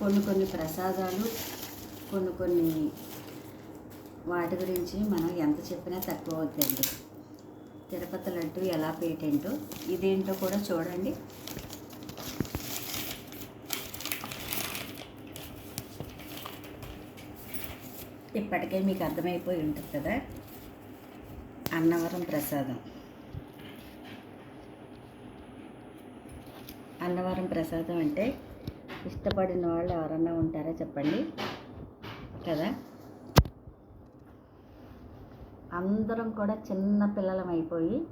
కొన్ని కొన్ని ప్రసాదాలు కొన్ని కొన్ని వాటి గురించి మనం ఎంత చెప్పినా తక్కువ అవుతుంది తిరుపతి లడ్డు ఎలా పేటెంటో ఇదేంటో కూడా చూడండి. ఇప్పటికే మీకు అర్థమైపోయి ఉంటుంది కదా? అన్నవరం ప్రసాదం. అన్నవరం ప్రసాదం అంటే ఇష్టపడిన వాళ్ళు ఎవరన్నా ఉంటారా చెప్పండి? కదా? అందరం కూడా చిన్న పిల్లలం అయిపోయి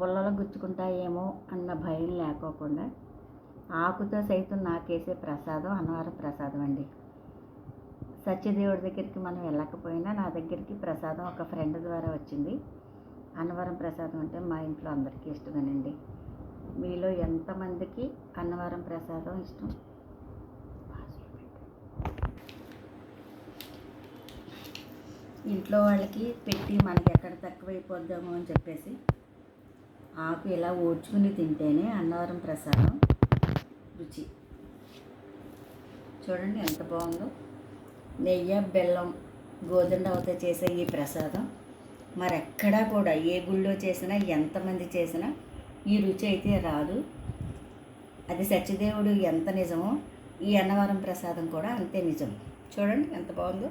పుల్లలు గుచ్చుకుంటాయేమో అన్న భయం లేకోకుండా ఆకుతో సైతం నాకేసే ప్రసాదం అన్నవరం ప్రసాదం అండి. సత్యదేవుడి దగ్గరికి మనం వెళ్ళకపోయినా నా దగ్గరికి ప్రసాదం ఒక ఫ్రెండ్ ద్వారా వచ్చింది. అన్నవరం ప్రసాదం అంటే మా ఇంట్లో అందరికీ ఇష్టమేనండి. మీలో ఎంతమందికి అన్నవరం ప్రసాదం ఇష్టం? ఇంట్లో వాళ్ళకి పెట్టి మనకి ఎక్కడ తక్కువైపోద్దామో అని చెప్పేసి ఆకు ఇలా ఓడ్చుకుని తింటేనే అన్నవరం ప్రసాదం రుచి. చూడండి ఎంత బాగుందో. నెయ్యి బెల్లం గోధుమరవ్వతో చేసే ఈ ప్రసాదం. మరెక్కడా కూడా ఏ గుళ్ళో చేసినా ఎంతమంది చేసినా ఈ రుచి అయితే రాదు. అది సత్యదేవుడు ఎంత నిజమో ఈ అన్నవరం ప్రసాదం కూడా అంతే నిజం. చూడండి ఎంత బాగుందో.